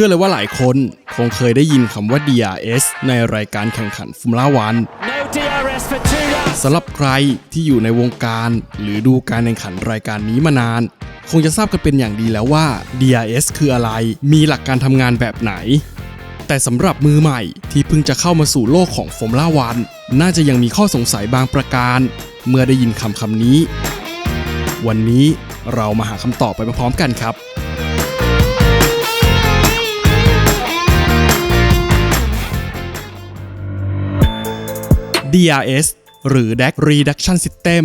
ชื่อเลยว่าหลายคนคงเคยได้ยินคำว่า DRS ในรายการแข่งขันฟ o r m ล่าวัน No DRS for two laps. สำหรับใครที่อยู่ในวงการหรือดูการแข่งขันรายการนี้มานาน คงจะทราบกันเป็นอย่างดีแล้วว่า DRS คืออะไร มีหลักการทำงานแบบไหน แต่สำหรับมือใหม่ที่เพิ่งจะเข้ามาสู่โลกของฟ o r m ล่าวัน น่าจะยังมีข้อสงสัยบางประการ เมื่อได้ยินคำคำนี้ วันนี้เรามาหาคำตอบไปพร้อมๆกันครับ DRS หรือ DAC Reduction System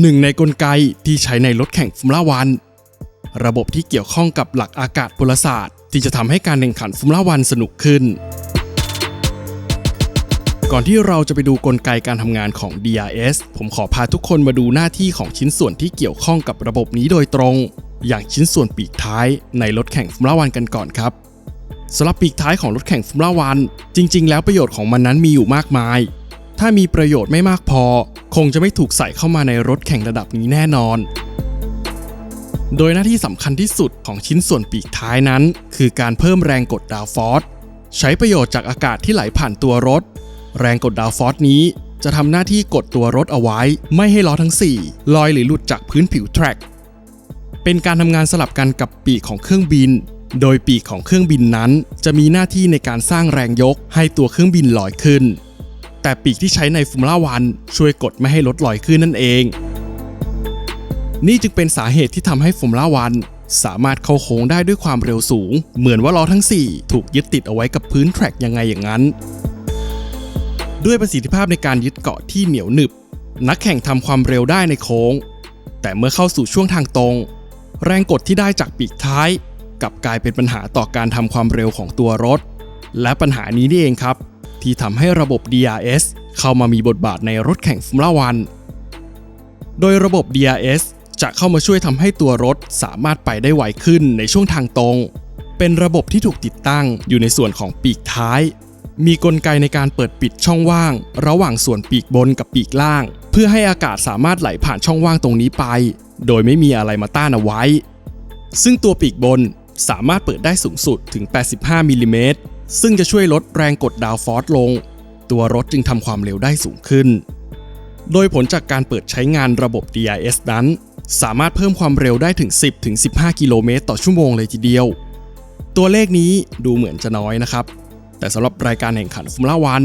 หนึ่งในกลไกที่ใช้ในรถแข่งฟ o r m ล่าวัน ระบบที่เกี่ยวข้องกับหลักอากาศพลศาสตร์ ที่จะทำให้การแข่งขันฟ o r m ล่าวันสนุกขึ้น ก่อนที่เราจะไปดูกลไกการทำงานของ DRS ผมขอพาทุกคนมาดูหน้าที่ของชิ้นส่วนที่เกี่ยวข้องกับระบบนี้โดยตรง อย่างชิ้นส่วนปีกท้ายในรถแข่งฟ o r m ล่าวันกันก่อนครับสำหรับปีกท้ายของรถแข่งฟ o r m ล่าวัน จริง ๆ แล้วประโยชน์ของมันนั้นมีอยู่มากมาย ถ้ามีประโยชน์ไม่มากพอ คงจะไม่ถูกใส่เข้ามาในรถแข่งระดับนี้แน่นอน โดยหน้าที่สำคัญที่สุดของชิ้นส่วนปีกท้ายนั้น คือการเพิ่มแรงกดดาวฟอสใช้ประโยชน์จากอากาศที่ไหลผ่านตัวรถ แรงกดดาวฟอสนี้จะทำหน้าที่กดตัวรถเอาไว้ ไม่ให้ล้อทั้ง 4 ลอยหรือหลุดจากพื้นผิวแทร็ก เป็นการทำงานสลับกันกับปีกของเครื่องบิน โดยปีกของเครื่องบินนั้น จะมีหน้าที่ในการสร้างแรงยกให้ตัวเครื่องบินลอยขึ้น แต่ปีกที่ใช้ในฟ o r m ล่าวันช่วยกดไม่ให้รถลอยขึ้นนั่นเอง นี่จึงเป็นสาเหตุที่ทำให้ฟ o r m ล่าวันสามารถเข้าโค้งได้ด้วยความเร็วสูง เหมือนว่าล้อทั้ง 4 ถูกยึดติดเอาไว้กับพื้นแทร็กยังไงอย่างนั้น ด้วยประสิทธิภาพในการยึดเกาะที่เหนียวหนึบ นักแข่งทำความเร็วได้ในโค้ง แต่เมื่อเข้าสู่ช่วงทางตรง แรงกดที่ได้จากปีกท้ายกลับกลายเป็นปัญหาต่อการทำความเร็วของตัวรถ และปัญหานี้นี่เองครับ ที่ทำให้ระบบ DRS เข้ามามีบทบาทในรถแข่งฟ o r m ล่าวัน โดยระบบ DRS จะเข้ามาช่วยทำให้ตัวรถสามารถไปได้ไวขึ้นในช่วงทางตรง เป็นระบบที่ถูกติดตั้งอยู่ในส่วนของปีกท้าย มีกลไกในการเปิดปิดช่องว่าง ระหว่างส่วนปีกบนกับปีกล่าง เพื่อให้อากาศสามารถไหลผ่านช่องว่างตรงนี้ไป โดยไม่มีอะไรมาต้านเอาไว้ ซึ่งตัวปีกบนสามารถเปิดได้สูงสุดถึง 85มิลลิเมตร ซึ่งจะช่วยลดแรงกดดาวฟอร์สลง ตัวรถจึงทำความเร็วได้สูงขึ้น โดยผลจากการเปิดใช้งานระบบ DRS นั้น สามารถเพิ่มความเร็วได้ถึง 10-15 กิโลเมตรต่อชั่วโมงเลยทีเดียว ตัวเลขนี้ดูเหมือนจะน้อยนะครับ แต่สำหรับรายการแข่งขันฟ o r m ล่าวัน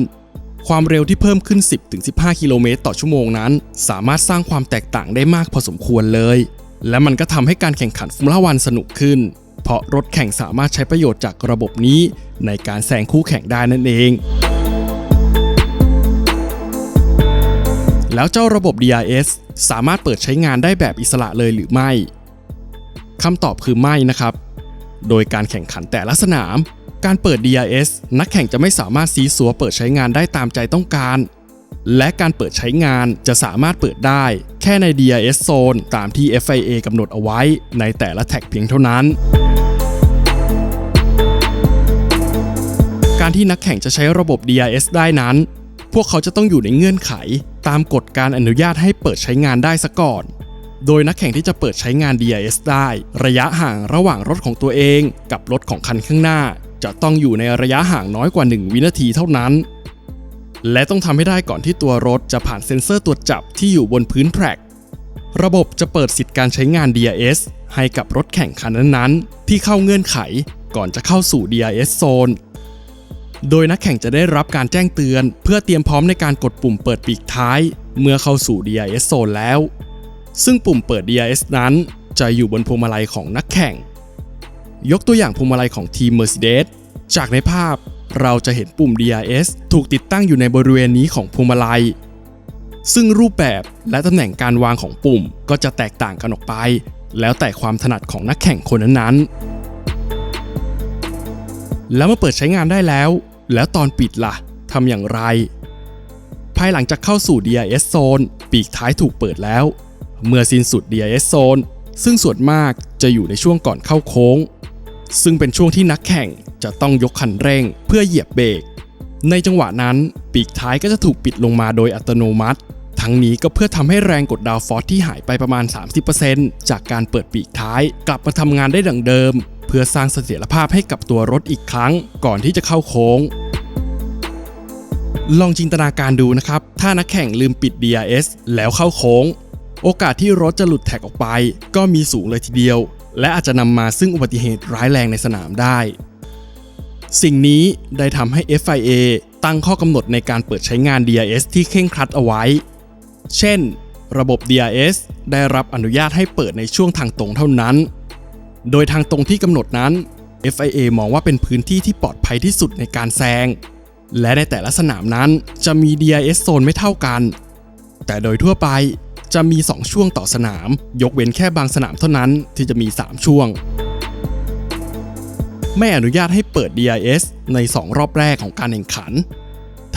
ความเร็วที่เพิ่มขึ้น 10-15 กิโลเมตรต่อชั่วโมงนั้น สามารถสร้างความแตกต่างได้มากพอสมควรเลย และมันก็ทำให้การแข่งขันฟ o r m ล่าวันสนุกขึ้น เพราะรถแข่งสามารถใช้ประโยชน์จากระบบนี้ ในการแซงคู่แข่งได้นั่นเอง แล้วเจ้าระบบ DRS สามารถเปิดใช้งานได้แบบอิสระเลยหรือไม่คำตอบคือไม่นะครับ โดยการแข่งขันแต่ละสนาม การเปิด DRS นักแข่งจะไม่สามารถซีซัวเปิดใช้งานได้ตามใจต้องการ และการเปิดใช้งานจะสามารถเปิดได้แค่ใน DRS Zone ตามที่ FIA กำหนดเอาไว้ในแต่ละแท็กเพียงเท่านั้น การที่นักแข่งจะใช้ระบบ DRS ได้นั้น พวกเขาจะต้องอยู่ในเงื่อนไข ตามกฎการอนุญาตให้เปิดใช้งานได้ซะก่อน โดยนักแข่งที่จะเปิดใช้งาน DRS ได้ ระยะห่างระหว่างรถของตัวเอง กับรถของคันข้างหน้า จะต้องอยู่ในระยะห่างน้อยกว่า 1 วินาทีเท่านั้น และต้องทำให้ได้ก่อนที่ตัวรถจะผ่านเซ็นเซอร์ตรวจจับที่อยู่บนพื้นแทร็กระบบจะเปิดสิทธิ์การใช้งาน DRS ให้กับรถแข่งคันนั้นๆ ที่เข้าเงื่อนไขก่อนจะเข้าสู่ DRS Zone โดยนักแข่งจะได้รับการแจ้งเตือน เพื่อเตรียมพร้อมในการกดปุ่มเปิดปีกท้าย เมื่อเข้าสู่ DRS Zone แล้ว ซึ่งปุ่มเปิด DRS นั้น จะอยู่บนพวงมาลัยของนักแข่ง ยกตัวอย่างพวงมาลัยของทีม Mercedes จากในภาพ เราจะเห็นปุ่ม DRS ถูกติดตั้งอยู่ในบริเวณนี้ของพวงมาลัย ซึ่งรูปแบบและตำแหน่งการวางของปุ่มก็จะแตกต่างกันออกไป แล้วแต่ความถนัดของนักแข่งคนนั้นๆ แล้วเมื่อเปิดใช้งานได้แล้ว แล้วตอนปิดล่ะทำอย่างไร ภายหลังจากเข้าสู่ DRS Zone ปีกท้ายถูกเปิดแล้ว เมื่อสิ้นสุด DRS Zone ซึ่งส่วนมากจะอยู่ในช่วงก่อนเข้าโค้ง ซึ่งเป็นช่วงที่นักแข่ง จะต้องยกคันเร่งเพื่อเหยียบเบรก ในจังหวะนั้นปีกท้ายก็จะถูกปิดลงมาโดยอัตโนมัติ ทั้งนี้ก็เพื่อทำให้แรงกดดาวฟอสที่หายไปประมาณ 30%จากการเปิดปีกท้ายกลับมาทำงานได้ดังเดิม เพื่อสร้างเสถียรภาพให้กับตัวรถอีกครั้ง ก่อนที่จะเข้าโค้ง ลองจินตนาการดูนะครับ ถ้านักแข่งลืมปิด DRS แล้วเข้าโค้ง โอกาสที่รถจะหลุดแท็กออกไป ก็มีสูงเลยทีเดียว และอาจจะนำมาซึ่งอุบัติเหตุร้ายแรงในสนามได้ สิ่งนี้ได้ทำให้ FIA ตั้งข้อกำหนดในการเปิดใช้งาน DRS ที่เคร่งครัดเอาไว้ เช่น ระบบ DRS ได้รับอนุญาตให้เปิดในช่วงทางตรงเท่านั้น โดยทางตรงที่กำหนดนั้น FIA มองว่าเป็นพื้นที่ที่ปลอดภัยที่สุดในการแซง และในแต่ละสนามนั้นจะมี DRS โซนไม่เท่ากัน แต่โดยทั่วไปจะมี 2 ช่วงต่อสนาม ยกเว้นแค่บางสนามเท่านั้นที่จะมี 3 ช่วง ไม่อนุญาตให้เปิด DRS ใน 2 รอบแรกของการแข่งขัน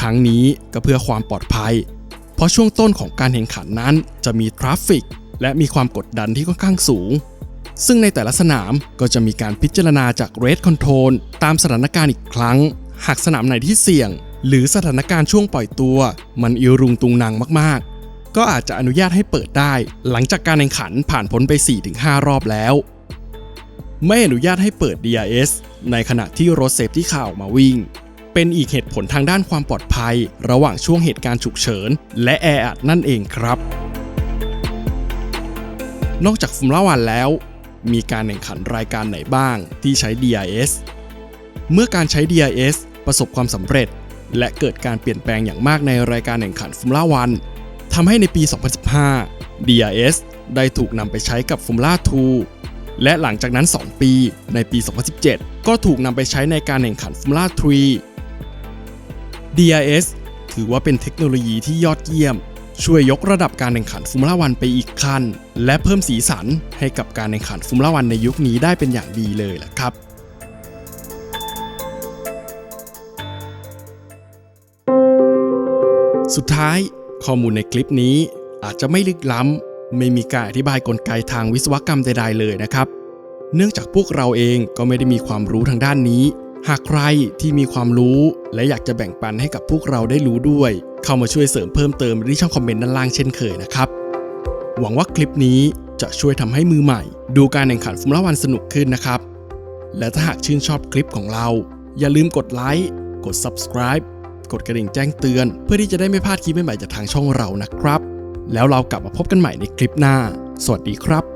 ทั้งนี้ก็เพื่อความปลอดภัย เพราะช่วงต้นของการแข่งขันนั้นจะมีทราฟฟิกและมีความกดดันที่ค่อนข้างสูง ซึ่งในแต่ละสนามก็จะมีการพิจารณาจาก Rate Control ตามสถานการณ์อีกครั้ง หากสนามไหนที่เสี่ยง หรือสถานการณ์ช่วงปล่อยตัว มันอิรุงตุงนางมากๆ ก็อาจจะอนุญาตให้เปิดได้ หลังจากการแข่งขันผ่านพ้นไป 4-5 รอบแล้ว ไม่อนุญาตให้เปิด DRS ในขณะที่รถเซฟที่ข่าวมาวิ่ง เป็นอีกเหตุผลทางด้านความปลอดภัย ระหว่างช่วงเหตุการณ์ฉุกเฉิน และแออัดนั่นเองครับ นอกจากฟอร์มูล่าวันแล้ว มีการแข่งขันรายการไหนบ้างที่ใช้ DRS เมื่อการใช้ DRS ประสบความสำเร็จ และเกิดการเปลี่ยนแปลงอย่างมากในรายการแข่งขันฟอร์มูล่าวันทำให้ในปี 2015 DRS ได้ถูกนำไปใช้กับฟอร์มูล่า2 และหลังจากนั้น 2 ปี ในปี 2017 ก็ถูกนำไปใช้ในการแข่งขันฟอร์มูล่า3 DRS ถือว่าเป็นเทคโนโลยีที่ยอดเยี่ยม ช่วยยกระดับการแข่งขันฟอร์มูล่าวันไปอีกขั้น และเพิ่มสีสันให้กับการแข่งขันฟอร์มูล่าวันในยุคนี้ได้เป็นอย่างดีเลยแหละครับสุดท้ายข้อมูลในคลิปนี้อาจจะไม่ลึกล้ำ ไม่มีการอธิบายกลไกทางวิศวกรรมใดๆเลยนะครับ เนื่องจากพวกเราเองก็ไม่ได้มีความรู้ทางด้านนี้ หากใครที่มีความรู้ และอยากจะแบ่งปันให้กับพวกเราได้รู้ด้วย เข้ามาช่วยเสริมเพิ่มเติมที่ช่องคอมเมนต์ด้านล่างเช่นเคยนะครับ หวังว่าคลิปนี้จะช่วยทำให้มือใหม่ ดูการแข่งขันฟอร์มูล่าวันสนุกขึ้นนะครับ และถ้าหากชื่นชอบคลิปของเรา อย่าลืมกดไลค์กด subscribe กดกระดิ่งแจ้งเตือน เพื่อที่จะได้ไม่พลาดคลิปใหม่ๆจากทางช่องเรานะครับ แล้วเรากลับมาพบกันใหม่ในคลิปหน้า สวัสดีครับ